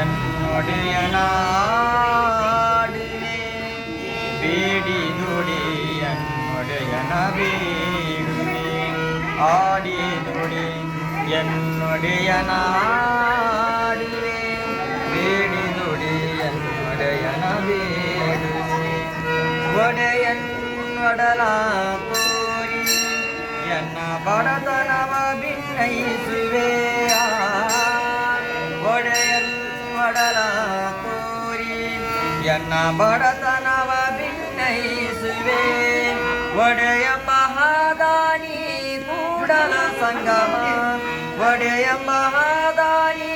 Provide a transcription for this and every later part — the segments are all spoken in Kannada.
என்னுடைய நாடினே வேடி நொடி என்னுடைய நவேடுவே ஆடி நொடி என்னுடைய நாடினே வேடி நொடி என்னுடைய நவேடுவே ಒಡೆಯನ್ ಒಡಲ ಕೋರಿ ಎನ್ನ ಬಡತನವ ಭಿನ್ನೈ ತೋರಿ ಎನ್ನ ಬಡತನವ ಭಿನ್ನಯಿಸುವೆ ಒಡೆಯ ಮಹಾದಾನಿ ಕೂಡಲ ಸಂಗಮ. ಒಡೆಯ ಮಹಾದಾನಿ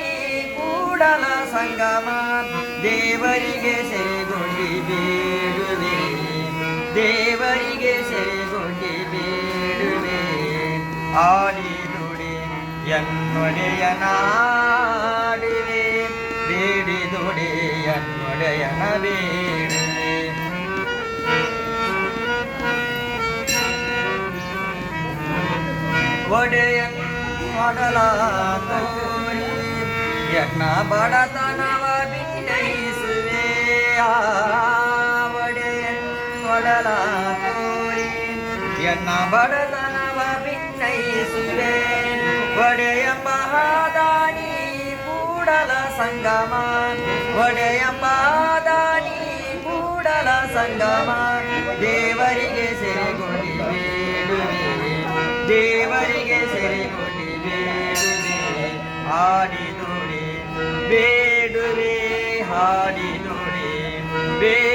ಕೂಡಲ ಸಂಗಮ. ದೇವರಿಗೆ ಸೆರೆಗೊಂಡಿ ಬೇಡುವೆ. ದೇವರಿಗೆ ಸೆರೆಗೊಂಡಿ ಬೇಡುವೆ. ಆಡಿ ನುಡಿ ಎನ್ನೊಡೆಯ ನಾಡುವೆ. ನುಡಿ ಎನ್ನೊಡೆಯನ ಬೇಡುವೆ ಒಡೆಯನ್ ಬಡತನವ ಆ ಒಡೆಯನ್ ಎನ್ನ ಬಡತನವ ಭಿನ್ನಯಿಸುವೆ ಒಡೆಯ ಮಹಾದಾನಿ ಕೂಡಲ ಸಂಗಮ. ಒಡೆಯ ಪಾದಾನಿ ಕೂಡಲ ಸಂಗಮ. ದೇವರಿಗೆ ಸೇರಿಕೊಂಡಿವೆ ದೇವರಿಗೆ ಸೇರಿಕೊಂಡಿವೆ ಹಾಡಿ ನುಡಿ. ಬೇಡುವೆ ಹಾಡಿ ನುಡಿ. ಬೇ